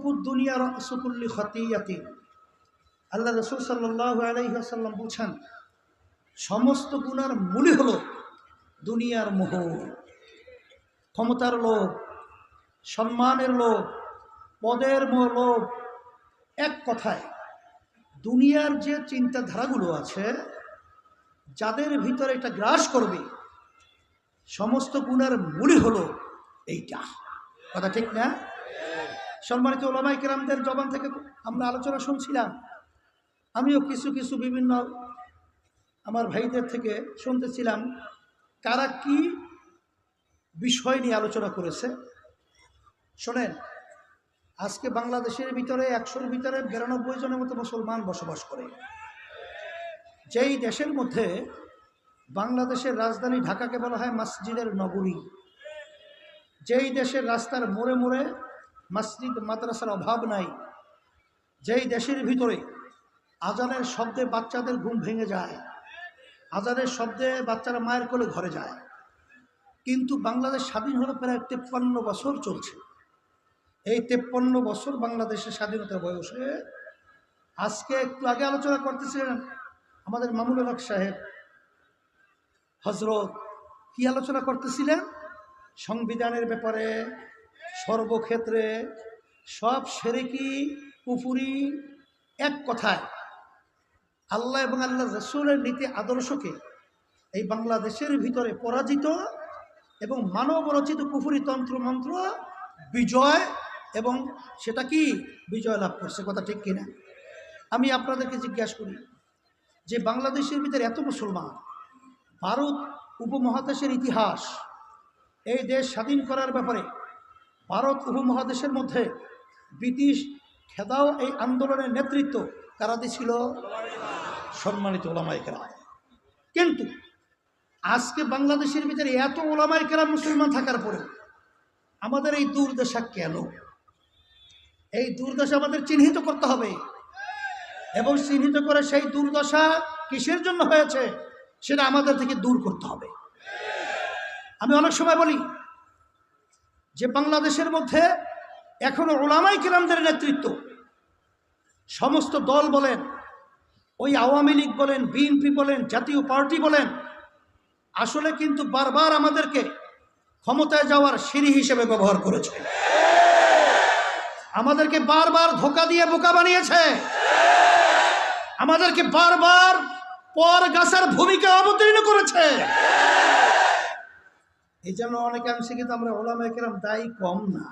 হুব্বুদ দুনিয়া রসকুল্লি খতিয়াতি। আল্লাহ রসুল সাল্লাহ আলাইসাল্লাম বলছেন, সমস্ত গুণার মূলই হলো দুনিয়ার মোহ। ক্ষমতার লোভ, সম্মানের লোভ, পদের লোভ। এক কথায়, দুনিয়ার যে চিন্তাধারাগুলো আছে, যাদের ভিতরে এটা গ্রাস করবে, সমস্ত গুণার মূলই হলো এইটা। কথা ঠিক না? সম্মানিত ওলামাই কেরামদের জবান থেকে আমরা আলোচনা শুনছিলাম। আমিও কিছু কিছু বিভিন্ন আমার ভাইদের থেকে শুনতেছিলাম কারা কি বিষয় নিয়ে আলোচনা করেছে। শোনেন, আজকে বাংলাদেশের ভিতরে একশোর ভিতরে বিরানব্বই জনের মতো মুসলমান বসবাস করে। যেই দেশের মধ্যে বাংলাদেশের রাজধানী ঢাকাকে বলা হয় মসজিদের নগরী, যেই দেশের রাস্তার মোড়ে মোড়ে মসজিদ, মাদ্রাসার অভাব নাই। যেই দেশের ভিতরে আজানের শব্দে বাচ্চাদের ঘুম ভেঙে যায়, আজানের শব্দে বাচ্চারা মায়ের কোলে ঘরে যায়, কিন্তু বাংলাদেশ স্বাধীন হলো প্রায় তেপ্পান্ন বছর চলছে। এই তেপ্পান্ন বছর বাংলাদেশের স্বাধীনতার বয়সে আজকে একটু আগে আলোচনা করতেছিলেন আমাদের মামুনুল হক সাহেব। হজরত কি আলোচনা করতেছিলেন? সংবিধানের ব্যাপারে সর্বক্ষেত্রে সব সেরেকি পুফুরি এক কথায় আল্লাহ এবং আল্লাহ রসুলের নীতি আদর্শকে এই বাংলাদেশের ভিতরে পরাজিত এবং মানব রচিত কুফুরি তন্ত্র মন্ত্র বিজয় এবং সেটা কি? বিজয় লাভ করছে, কথা ঠিক কিনা? আমি আপনাদেরকে জিজ্ঞাসা করি যে বাংলাদেশের ভিতরে এত মুসলমান, ভারত উপমহাদেশের ইতিহাস, এই দেশ স্বাধীন করার ব্যাপারে ভারত উপমহাদেশের মধ্যে ব্রিটিশ খেদাও এই আন্দোলনের নেতৃত্ব কারা দিছিল? সম্মানিত ওলামাইকেরা কিন্তু আজকে বাংলাদেশের ভিতরে এত ওলামাইকেরা মুসলমান থাকার পরে আমাদের এই দুর্দশা কেন? এই দুর্দশা আমাদের চিহ্নিত করতে হবে। এবং চিহ্নিত করে সেই দুর্দশা কিসের জন্য হয়েছে সেটা আমাদের থেকে দূর করতে হবে। আমি অনেক সময় বলি যে বাংলাদেশের মধ্যে এখনও ওলামাই কিরামদের নেতৃত্ব, সমস্ত দল বলেন, ওই আওয়ামী লীগ বলেন, বিএনপি বলেন, জাতীয় পার্টি বলেন, আসলে কিন্তু বারবার আমাদেরকে ক্ষমতায় যাওয়ার সিঁড়ি হিসেবে ব্যবহার করেছে। আমাদেরকে বারবার ধোকা দিয়ে বোকা বানিয়েছে। আমাদেরকে বারবার পর গাছার ভূমিকা অবতীর্ণ করেছে। এই জন্য অনেকাংশে কিন্তু আমরা ওলামা কেরাম দায়ী কম না।